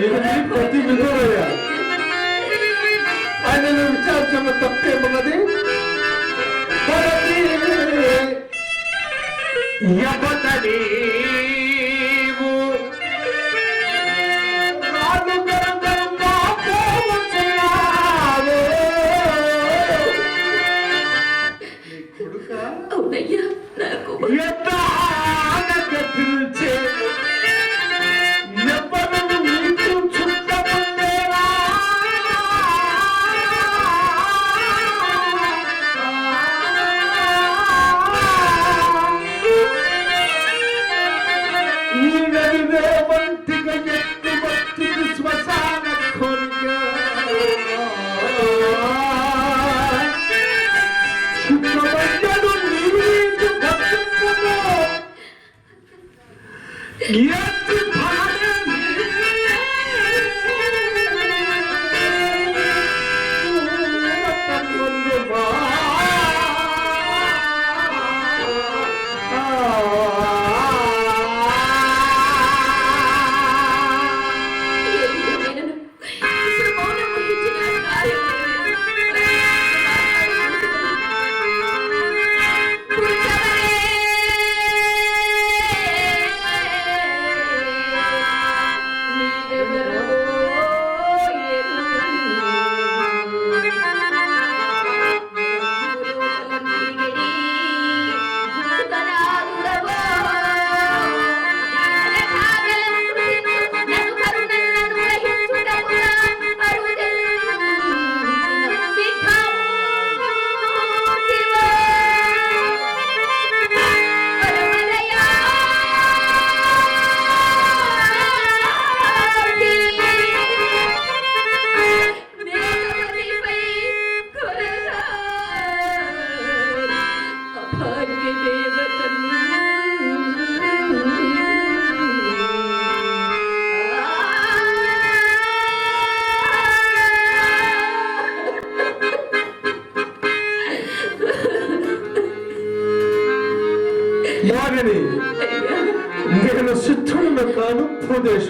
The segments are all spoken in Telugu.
ఎనిమిది ప్రతి విలువలయ్యారు ఆయన విచారించిన తప్పేమున్నది ఎవతని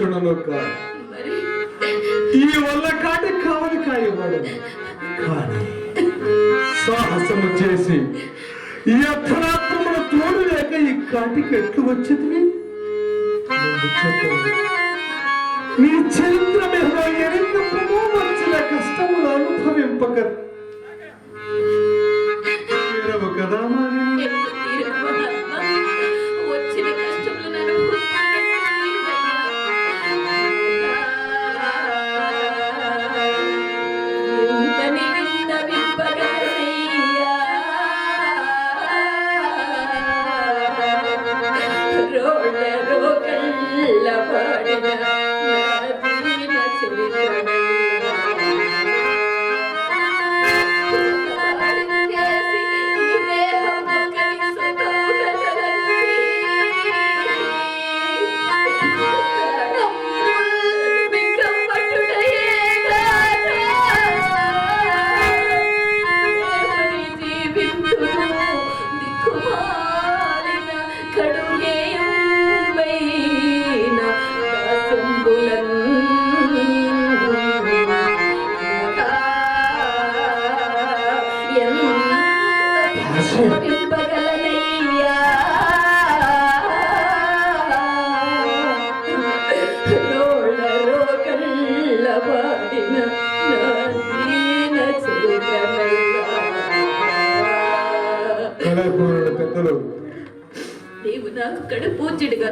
ప్రదేశుడును ఈ వల్ల కాటి కావని కాయవాడను కానీ సాహసము చేసి ఈ అర్ధరాత్రముల తోడు లేక ఈ కాటికి ఎట్లు వచ్చింది ముందు నీ చరిత్ర మీద ఎరింపము వచ్చిన కష్టములు అనుభవింపక నీవు నాకు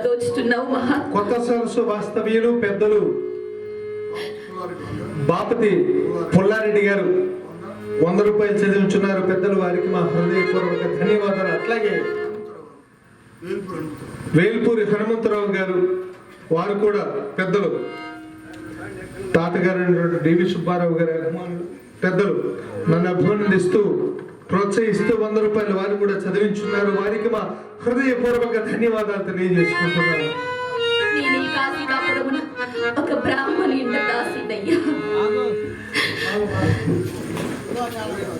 దోచుతున్నావు మహా. కొత్త సరస్సు వాస్తవ్యులు పెద్దలు. బాపతి పుల్లారెడ్డి గారు వంద రూపాయలు చదివించున్నారు. పెద్దలు వారికి మా హృదయపూర్వక ధన్యవాదాలు. అట్లాగే వేల్పూరి హనుమంతరావు గారు వారు కూడా పెద్దలు. తాతగారు డివి సుబ్బారావు గారి అభిమానులు పెద్దలు. నన్ను అభినందిస్తూ ప్రోత్సహిస్తూ వంద రూపాయలు వారు కూడా చదివించున్నారు. వారికి మా హృదయపూర్వక ధన్యవాదాలు తెలియజేసుకుంటున్నాను. ఒక బ్రాహ్మణు ఇంట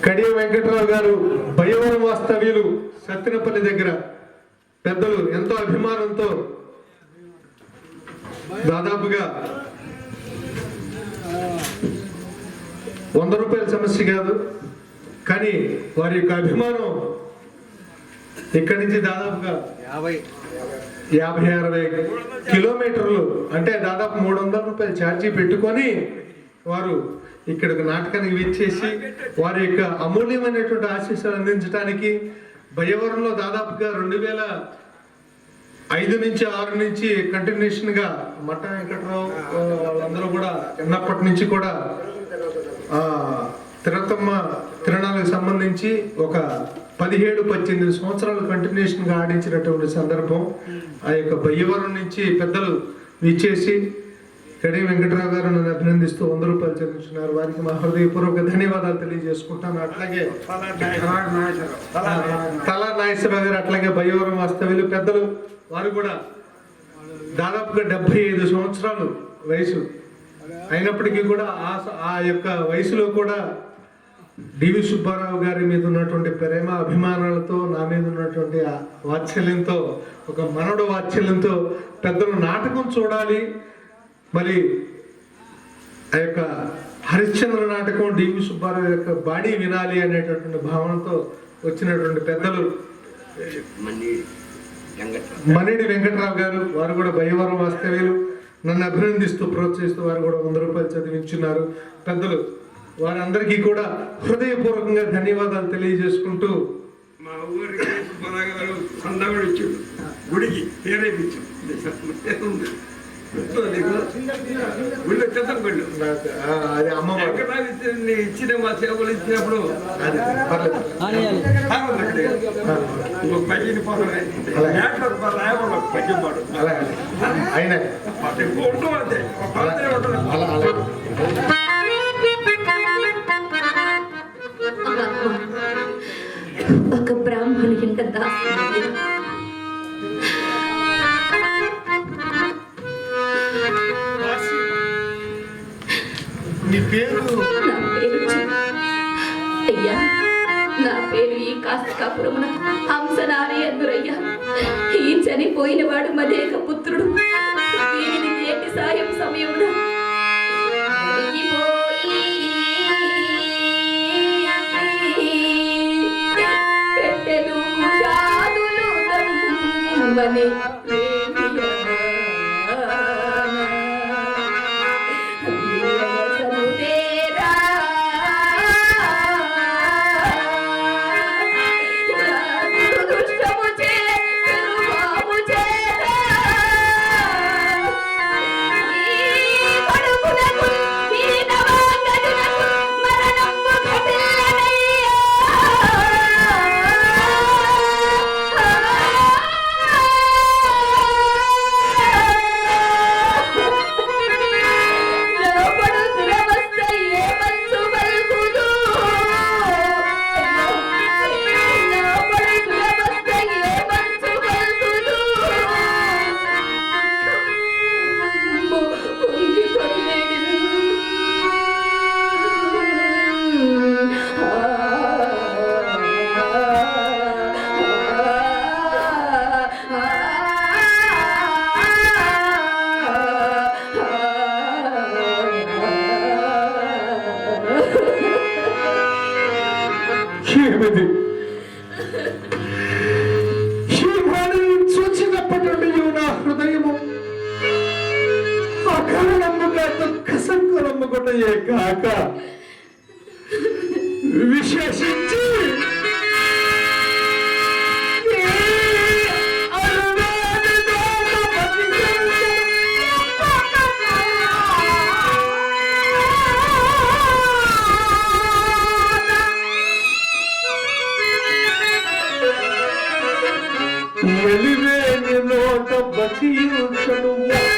కడియ వెంకటరావు గారు భయవరం వాస్తవ్యులు సత్తినపల్లి దగ్గర. పెద్దలు ఎంతో అభిమానంతో దాదాపుగా వంద రూపాయల సమస్య కాదు. కానీ వారి యొక్క అభిమానం ఇక్కడి నుంచి దాదాపుగా యాభై. యాభై అరవై కిలోమీటర్లు అంటే దాదాపు మూడు వందల రూపాయలు ఛార్జీ పెట్టుకొని వారు ఇక్కడికి నాటకానికి విచ్చేసి వారి యొక్క అమూల్యమైనటువంటి ఆశీస్సులు అందించడానికి భయవరంలో దాదాపుగా రెండు వేల ఐదు నుంచి ఆరు నుంచి కంటిన్యూషన్గా మట్ట వెంకట్రావు వాళ్ళందరూ కూడా చిన్నప్పటి నుంచి కూడా ఆ తిరతమ్మ తిరణాలకు సంబంధించి ఒక పదిహేడు పద్దెనిమిది సంవత్సరాలు కంటిన్యూషన్గా ఆడించినటువంటి సందర్భం ఆ యొక్క బయ్యవరం నుంచి పెద్దలు విచ్చేసి కడి వెంకటరావు గారు నన్ను అభినందిస్తూ వంద రూపాయలు చెల్లించున్నారు. వారికి మా హృదయపూర్వక ధన్యవాదాలు తెలియజేసుకుంటాను. అట్లాగే తలా నాగేశ్వరరావు గారు అట్లాగే బయ్యవరం వాస్తవ్యులు పెద్దలు వారు కూడా దాదాపుగా డెబ్బై ఐదు సంవత్సరాలు వయసు అయినప్పటికీ కూడా ఆ ఆ యొక్క వయసులో కూడా డివి సుబ్బారావు గారి మీద ఉన్నటువంటి ప్రేమ అభిమానాలతో నా మీద ఉన్నటువంటి వాత్సల్యంతో ఒక మనడు వాత్సల్యంతో పెద్దలు నాటకం చూడాలి. మరి ఆ యొక్క హరిశ్చంద్ర నాటకం డివి సుబ్బారావు యొక్క బాడీ వినాలి అనేటటువంటి భావనతో వచ్చినటువంటి పెద్దలు మనేడి వెంకట్రావు గారు వారు కూడా భయవరం వాస్తవ్యులు. నన్ను అభినందిస్తూ ప్రోత్సహిస్తూ వారు కూడా వంద రూపాయలు చదివించున్నారు. పెద్దలు వారందరికీ కూడా హృదయపూర్వకంగా ధన్యవాదాలు తెలియజేసుకుంటూ మా ఊరికి సందగుడు ఇచ్చాడు. గుడికి గుడిలో అది అమ్మవారు. ఇచ్చిన మా సేవలు ఇచ్చినప్పుడు రాయకుండా పైకి పాడు అలాగే. అయినా. ఉండవు అంతే ఒక బ్రాహ్మణి మీ పేరు? నా పేరు చి- అయ్యా నా పేరు ఈ కాస్తకాపురమున హంసనారి ఎదురయ్యా. ఈ చనిపోయిన వాడు మదేక పుత్రుడు. వీరిని నేటి సాయం సమయమున ಬಂದಿ ఏమిది ఈ వాణిని చూచినప్పటి నుండి నా హృదయము అకారణముగా దుఃఖ సంకలముకుటయే కాక విశేషంగా what a buddy you should.